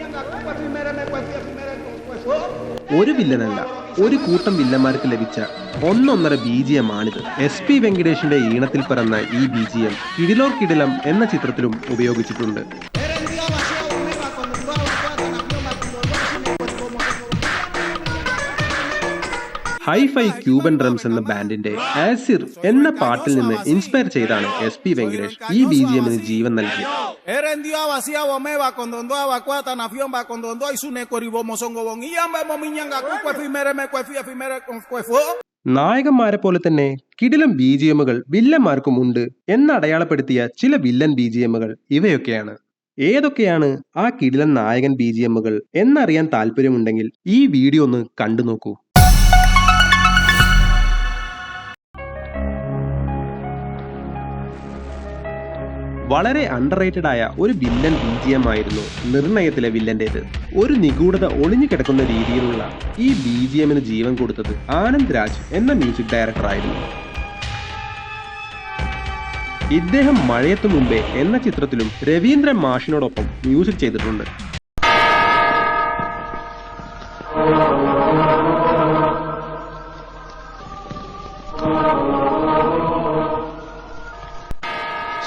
ñanga pues primero me pues primero pues fue ഒരു വില്ലനല്ല ഒരു കൂട്ടം വില്ലന്മാർക്ക് ലഭിച്ച ഒന്നൊന്നര ബീജിയമാണിത് എസ് പി വെങ്കടേഷിന്റെ ഈണത്തിൽ പിറന്ന ഈ ബീജിയം കിടിലോർ കിടിലം എന്ന ചിത്രത്തിലും ഉപയോഗിച്ചിട്ടുണ്ട്. ഹൈഫൈ ക്യൂബൻ ഡ്രംസ് എന്ന ബാൻഡിന്റെ ആസിർ എന്ന പാട്ടിൽ നിന്ന് ഇൻസ്പയർ ചെയ്താണ് എസ് പി വെങ്കടേഷ് ഈ ബി ജി എമ്മിന് ജീവൻ നൽകിയത് Era en con va con su bon y amba me നായകന്മാരെ പോലെ തന്നെ കിടിലം എമ്മുകൾ വില്ലന്മാർക്കും ഉണ്ട് എന്നടയാളപ്പെടുത്തിയ ചില വില്ലൻ ബി ജി എമ്മുകൾ ഇവയൊക്കെയാണ്. ഏതൊക്കെയാണ് ആ കിടിലൻ നായകൻ ബി ജി എമ്മുകൾ എന്നറിയാൻ താല്പര്യമുണ്ടെങ്കിൽ ഈ വീഡിയോ ഒന്ന് കണ്ടു നോക്കൂ വളരെ അണ്ടർറേറ്റഡ് ആയ ഒരു വില്ലൻ ബിജിഎം ആയിരുന്നു നിർണയത്തിലെ വില്ലന്റേത് ഒരു നിഗൂഢത ഒളിഞ്ഞു കിടക്കുന്ന രീതിയിലുള്ള ഈ ബിജിഎമ്മിന് ജീവൻ കൊടുത്തത് ആനന്ദ് രാജ് എന്ന മ്യൂസിക് ഡയറക്ടർ ആയിരുന്നു. ഇദ്ദേഹം മഴയത്തു മുമ്പേ എന്ന ചിത്രത്തിലും രവീന്ദ്രൻ മാഷിനോടൊപ്പം മ്യൂസിക് ചെയ്തിട്ടുണ്ട്.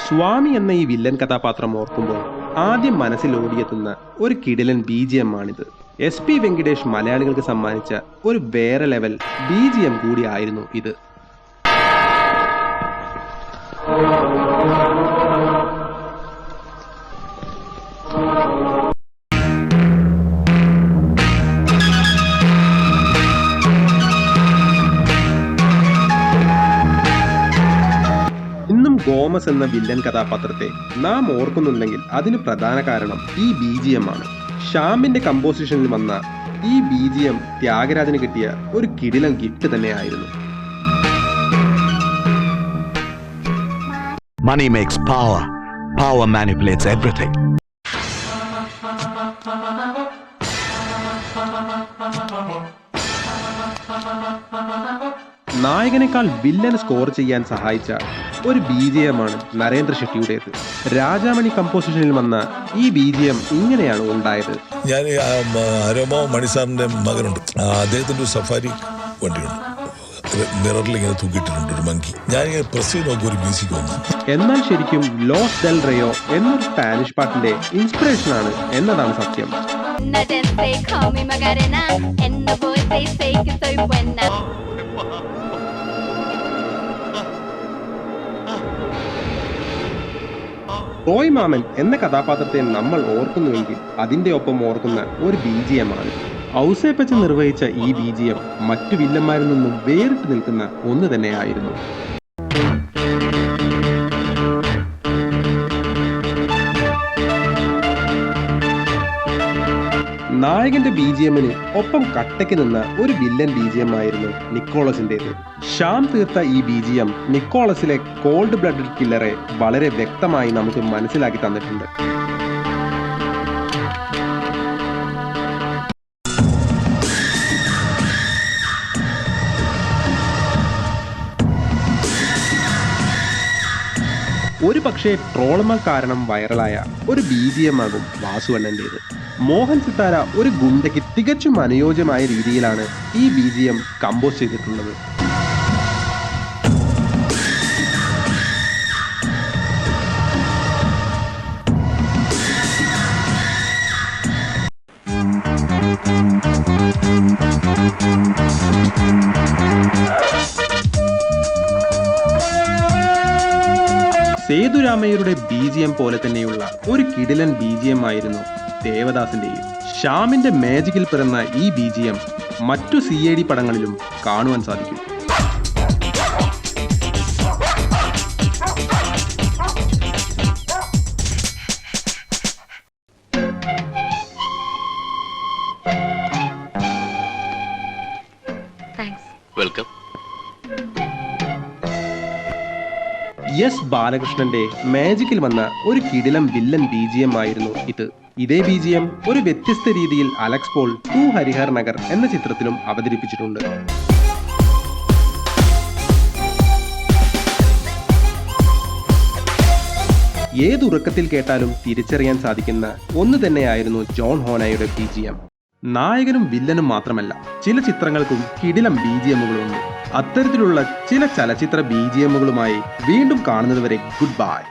സ്വാമി എന്ന ഈ വില്ലൻ കഥാപാത്രം ഓർക്കുമ്പോൾ ആദ്യം മനസ്സിൽ ഓടിയെത്തുന്ന ഒരു കിടിലൻ ബി ജി എം ആണിത് എസ് പി വെങ്കിടേഷ് മലയാളികൾക്ക് സമ്മാനിച്ച ഒരു വേറെ ലെവൽ ബി ജി എം കൂടിയായിരുന്നു ഇത്. ഗോമസ് എന്ന വില്ലൻ കഥാപാത്രത്തെ നാം ഓർക്കുന്നുണ്ടെങ്കിൽ അതിന് പ്രധാന കാരണം ഈ ബി ജി എം ആണ് ഷ്യാമിന്റെ കമ്പോസിഷനിൽ വന്ന ഈ ബി ജി എം ത്യാഗരാജന് കിട്ടിയ ഒരു കിടിലം ഗിഫ്റ്റ് തന്നെയായിരുന്നു Money makes power. Power manipulates everything. നായകനേക്കാൾ വില്ലൻ സ്കോർ ചെയ്യാൻ സഹായിച്ച ഒരു ബി ജി എം ആണ് നരേന്ദ്ര ഷെട്ടിയുടേത്. രാജാമണി കമ്പോസിഷനിൽ വന്ന ഈ ബി ജി എം ഇങ്ങനെയാണ് ഉണ്ടായത്. ഞാൻ ഈ, ആ, മ, അരോമ മണിസാറിന്റെ മകനുണ്ട്. അദ്ദേഹത്തിന്റെ ഒരു സഫാരി വണ്ടിയുണ്ട്. മിററിൽ ഇങ്ങനെ തൂക്കിയിട്ടുണ്ട് ഒരു മങ്കി ഞാൻ ഇങ്ങനെ പ്രസ് ചെയ്ത് നോക്കി ഒരു മ്യൂസിക് വന്നു. എന്നാൽ ശരിക്കും ലോസ് ഡെൽ റയോ എന്നൊരു സ്പാനിഷ് പാട്ടിന്റെ ഇൻസ്പിറേഷൻ ആണ് എന്നതാണ് സത്യം. Nadie they call me Magarena And the boys they say que soy buena Roy മാമൻ എന്ന കഥാപാത്രത്തെ നമ്മൾ ഓർക്കുന്നുവെങ്കിൽ അതിന്റെ ഒപ്പം ഓർക്കുന്ന ഒരു ബി ജി എം ആണ് ഔസേപ്പച്ച നിർവഹിച്ച ഈ ബി ജി എം മറ്റു വില്ലന്മാരിൽ നിന്നും വേറിട്ട് നിൽക്കുന്ന ഒന്ന് തന്നെയായിരുന്നു. നായകന്റെ ബി ജി എമ്മിന് ഒപ്പം കട്ടയ്ക്ക് നിന്ന ഒരു വില്ലൻ ബി ജി എം ആയിരുന്നു നിക്കോളസിന്റേത്. ഷ്യാം തീർത്ത ഈ ബി ജി എം നിക്കോളസിലെ കോൾഡ് ബ്ലഡ് കില്ലറെ വളരെ വ്യക്തമായി നമുക്ക് മനസ്സിലാക്കി തന്നിട്ടുണ്ട്. ഒരു പക്ഷേ ട്രോളുമ കാരണം വൈറലായ ഒരു ബി ജി എം ആകും വാസുവണ്ണന്റേത് മോഹൻ സിത്താര ഒരു ഗുണ്ടയ്ക്ക് തികച്ചും അനുയോജ്യമായ രീതിയിലാണ് ഈ ബി ജി എം കമ്പോസ് ചെയ്തിട്ടുള്ളത്. സേതുരാമയ്യരുടെ ബി ജി എം പോലെ തന്നെയുള്ള ഒരു കിടിലൻ ബി ജി എം ആയിരുന്നു ദേവദാസിന്റെയും ഷ്യാമിന്റെ മാജിക്കിൽ പിറന്ന ഈ ബി ജി എം മറ്റു സി എ ഡി പടങ്ങളിലും കാണുവാൻ സാധിക്കും. Thanks. വെൽക്കം എസ് ബാലകൃഷ്ണന്റെ മാജിക്കിൽ വന്ന ഒരു കിടിലം വില്ലൻ ബി ജി എം ആയിരുന്നു ഇത്. ഇതേ ബി ജി എം ഒരു വ്യത്യസ്ത രീതിയിൽ അലക്സ് പോൾ ടു ഹരിഹർ നഗർ എന്ന ചിത്രത്തിലും അവതരിപ്പിച്ചിട്ടുണ്ട്. ഏതുറക്കത്തിൽ കേട്ടാലും തിരിച്ചറിയാൻ സാധിക്കുന്ന ഒന്ന് തന്നെയായിരുന്നു ജോൺ ഹോനായുടെ ബി നായകനും വില്ലനും മാത്രമല്ല ചില ചിത്രങ്ങൾക്കും കിടിലം ബി ജി എമ്മുകളുണ്ട് അത്തരത്തിലുള്ള ചില ചലച്ചിത്ര ബി ജി എമ്മുകളുമായി വീണ്ടും കാണുന്നതുവരെ ഗുഡ് ബൈ